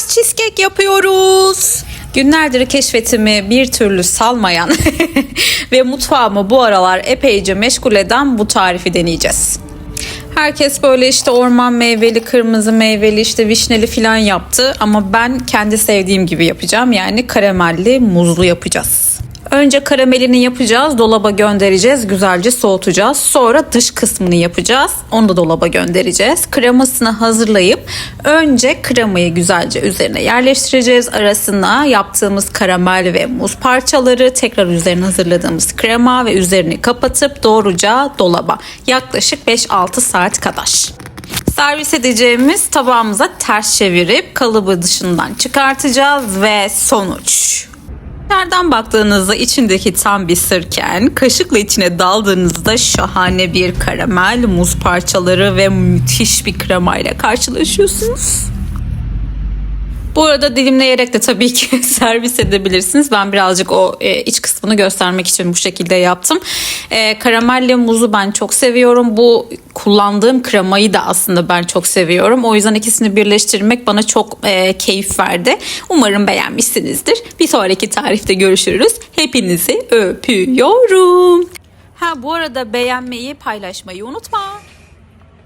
Mars cheesecake yapıyoruz. Günlerdir keşfetimi bir türlü salmayan ve mutfağımı bu aralar epeyce meşgul eden bu tarifi deneyeceğiz. Herkes böyle işte orman meyveli, kırmızı meyveli, işte vişneli filan yaptı ama ben kendi sevdiğim gibi yapacağım. Yani karamelli, muzlu yapacağız. Önce karamelini yapacağız, dolaba göndereceğiz, güzelce soğutacağız. Sonra dış kısmını yapacağız, onu da dolaba göndereceğiz. Kremasını hazırlayıp önce kremayı güzelce üzerine yerleştireceğiz. Arasına yaptığımız karamel ve muz parçaları, tekrar üzerine hazırladığımız krema ve üzerini kapatıp doğruca dolaba. Yaklaşık 5-6 saat kadar. Servis edeceğimiz tabağımıza ters çevirip kalıbı dışından çıkartacağız ve sonuç. Dışarıdan baktığınızda içindeki tam bir sırken kaşıkla içine daldığınızda şahane bir karamel, muz parçaları ve müthiş bir kremayla karşılaşıyorsunuz. Bu arada dilimleyerek de tabii ki servis edebilirsiniz. Ben birazcık o e, iç kısmını göstermek için bu şekilde yaptım. E, karamelle muzu ben çok seviyorum. Bu kullandığım kremayı da aslında ben çok seviyorum. O yüzden ikisini birleştirmek bana çok e, keyif verdi. Umarım beğenmişsinizdir. Bir sonraki tarifte görüşürüz. Hepinizi öpüyorum. Ha bu arada beğenmeyi, paylaşmayı unutma.